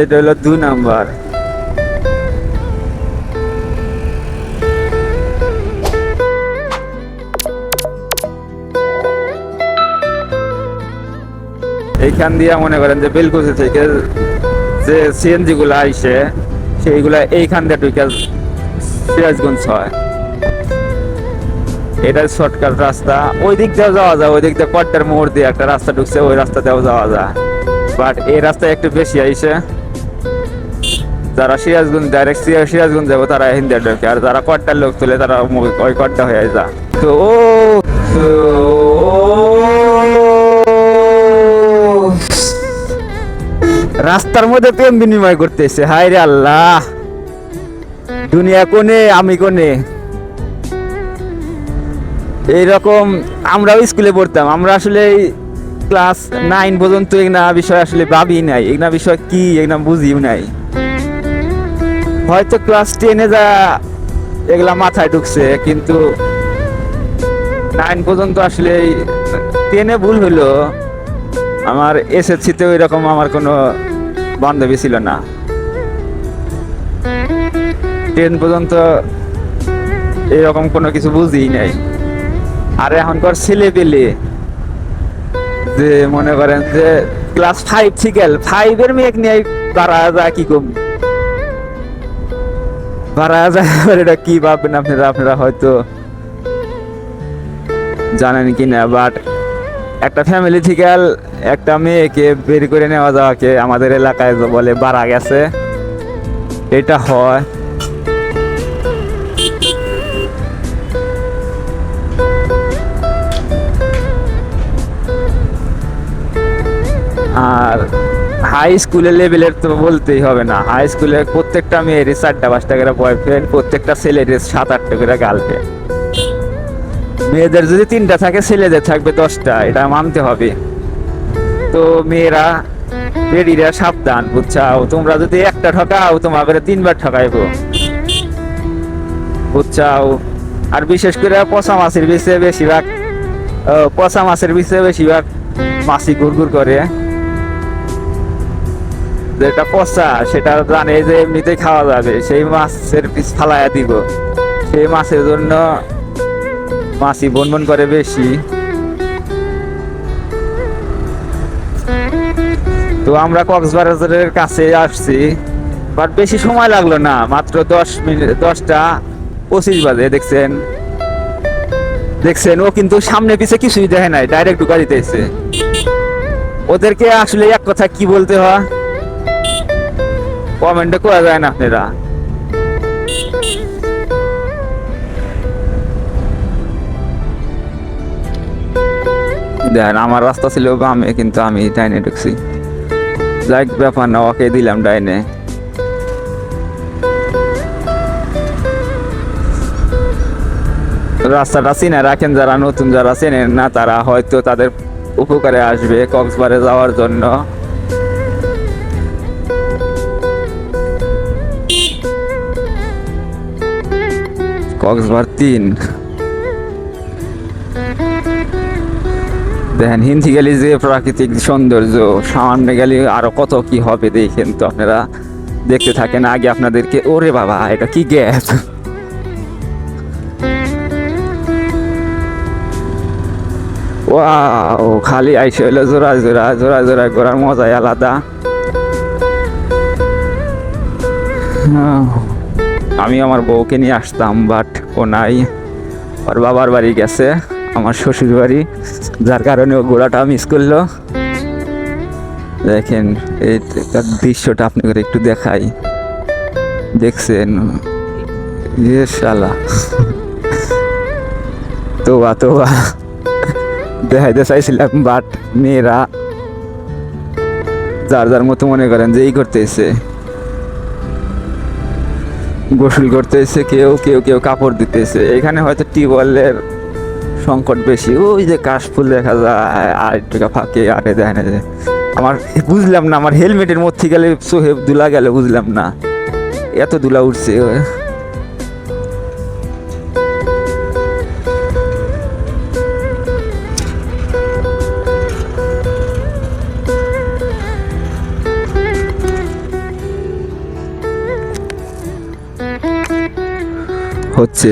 এটা হলো দুই নাম্বার। এইখান দিয়ে মনে করেন যে বেলকুচি থেকে যে সিএনজি গুলো আইসে, সেইগুলা এইখান দিয়ে ঢুকে সিরাজগঞ্জ হয়। এটা শর্টকাট রাস্তা। ওই দিক দিয়েও যাওয়া যায় ওই দিক দিয়ে কট্টার মোড় দিয়ে একটা রাস্তা ঢুকছে, ওই রাস্তা দিয়েও যাওয়া যায়। বাট এই রাস্তায় একটু বেশি আইসে, যারা সিরাজগঞ্জ ডাইরেক্ট সিরাজগঞ্জ যাব তারা হিন্দি ঢোকে আর যারা কট্টার লোক তুলে তারা ওই কট্টা হয়ে যা। তো ও রাস্তার মধ্যে প্রেম বিনিময় করতেছে হায় রে আল্লাহ। দুনিয়া কোনে, আমি কোনে? এইরকম আমরাও স্কুলে পড়তাম, আমরা আসলে ক্লাস নাইন পর্যন্ত এগুলা বিষয় আসলে ভাবি নাই এগুলা বিষয় কি এগুলা বুঝিও নাই। হয়তো ক্লাস টেনে যা এগুলা মাথায় ঢুকছে, কিন্তু নাইন পর্যন্ত আসলে টেনে ভুল হলো। আমার এসএসসিতে ওই রকম আমার কোনো বান্ধবী ছিল না। টেন পর্যন্ত এরকম কোনো কিছু বুঝিই নাই। আর এখনকার ছেলে পেলে যে মনে করেন যে ক্লাস ফাইভ থেকে ফাইভের মেয়ে নিয়ে বাড়া যায় কি কম? বাড়া যায় এটা কি ভাববেন আপনারা আপনারা হয়তো জানেন কি না বাট একটা ফ্যামিলি থেকে একটা মেয়েকে বের করে নেওয়া যাওয়াকে আমাদের এলাকায় বলে বাড়া গেছে। এটা হয় হাই স্কুলের লেভেলের তো বলতেই হবে না। হাই স্কুলের প্রত্যেকটা মেয়েরই চারটা পাঁচটা করে বয়ফ্রেন্ড প্রত্যেকটা ছেলের সাত আটটা করে গার্লফ্রেন্ড মেয়েদের যদি তিনটা থাকে, ছেলেদের থাকবে দশটা, এটা মানতে হবে। তো মেয়েরা, বেডিরা সাবধান, বুঝছাও? তোমরা যদি একটা ঠকাও তোমাকে তিনবার ঠকাইবো। বুঝছাও? আর বিশেষ করে পচা মাছের বিষয়ে বেশিরভাগ পচা মাছের বিষয়ে বেশিরভাগ মাছি গুড়গুড় করে। যেটা পচা, সেটা জানে যে এমনিতেই খাওয়া যাবে। সেই মাছের পিস ফালাইয়া দিব। সেই মাছের জন্য মাছি বন বন করে বেশি। তো আমরা কক্সবাজারের কাছে আসছি। বাট বেশি সময় লাগল না। মাত্র দশ মিনিট দশটা পঁচিশ বাজে, দেখছেন? দেখছেন? ও কিন্তু সামনে পিছে কিছুই দেখে নাই, ডাইরেক্ট ঢুকা দিতেছে। ওদেরকে আসলে এক কথা কি বলতে হয়? কমেন্টে করা যায় না আপনারা। দেখেন, আমার রাস্তা ছিল বামে, কিন্তু আমি ডাইনে ঢুকছি। লাইক ব্যাপার না, ওকে দিলাম ডাইনে। রাস্তাটা চিনে রাখেন, যারা নতুন যারা চেনেন না, তারা হয়তো তাদের উপকারে আসবে কক্সবারে যাওয়ার জন্য। কক্সবাজার তিন। দেখেন হিন্দি গেলে যে প্রাকৃতিক সৌন্দর্য সামনে গেলে আরও কত কি হবে দেখেন তো আপনারা। দেখতে থাকেন আগে আপনাদেরকে ওরে বাবা এটা কি গ্যাস? ও খালি আইসে হইল জোড়া জোড়া জোড়া জোড়া করার মজাই আলাদা। আহ, আমি আমার বউকে নিয়ে আসতাম বাট ও নাই। ওর বাবার বাড়ি গেছে, আমার শ্বশুর বাড়ি, যার কারণে ও ঘোড়াটা মিস করল। দেখেন, এই দৃশ্যটা আপনাদের একটু দেখাই। দেখছেন? ইয়ে শালা। তোবা তোবা। দেখাইতে চাইছিলাম বাট মেয়েরা, যার যার মতো মনে করেন যে এই করতেছে। গোসল করতেছে, কেউ কেউ কেউ কাপড় দিতেছে। এখানে হয়তো টিউবওয়েলের সংকট বেশি। ওই যে কাশফুল দেখা যায় আর টাকা ফাঁকে, আরে দেয় না যে আমার বুঝলাম না, আমার হেলমেটের মধ্যে গেলে সোহেব দুলা গেলে বুঝলাম না। এত দুলা উঠছে। হচ্ছে।